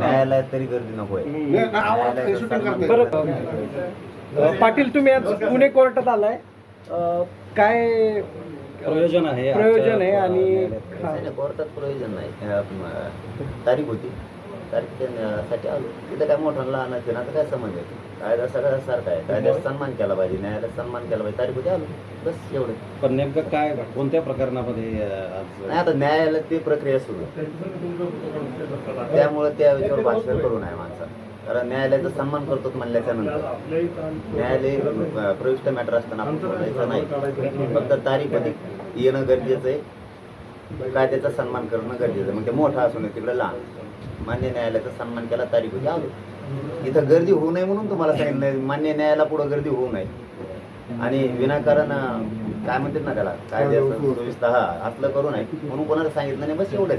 न्यायालयात तरी गर्दी बरं. अ, पाटील तुम्ही आज पुणे कोर्टात आलाय. काय प्रयोजन आहे प्रयोजन आहे आणि. हा. कोर्टात प्रयोजन नाही. तारीख होती. तारीखसाठी आलो. तिथं काय मोठा लहान आहे आता काय समज आहे? कायदा सगळ्या सारखा आहे. कायद्याचा सन्मान केला पाहिजे न्यायालयात सन्मान केला पाहिजे. तारीख होती आलो. बस एवढं. पण नेमकं काय कोणत्या प्रकरणामध्ये नाही आता न्यायालयात ती प्रक्रिया सुरू आहे. त्यामुळे त्या याच्यावर भाष्य करू नये माणसानं कारण न्यायालयाचा सन्मान करतो म्हणल्याच्या नंतर. न्यायालय प्रविष्ट मॅटर असताना आपण बोलायचं नाही. फक्त तारीख येणं गरजेचं आहे. कायद्याचा सन्मान करणं गरजेचं म्हणजे मोठा असू नये तिकडे लहान. मान्य न्यायालयाचा सन्मान केला तारीख होती. आलो इथं गर्दी होऊ नये म्हणून तुम्हाला सांगितलं मान्य न्यायाला पुढं गर्दी होऊ नये. आणि विनाकारण काय म्हणतात ना त्याला? कायद्याचं हा असलं करू नये. म्हणून कोणाला सांगितलं नाही बस एवढंच.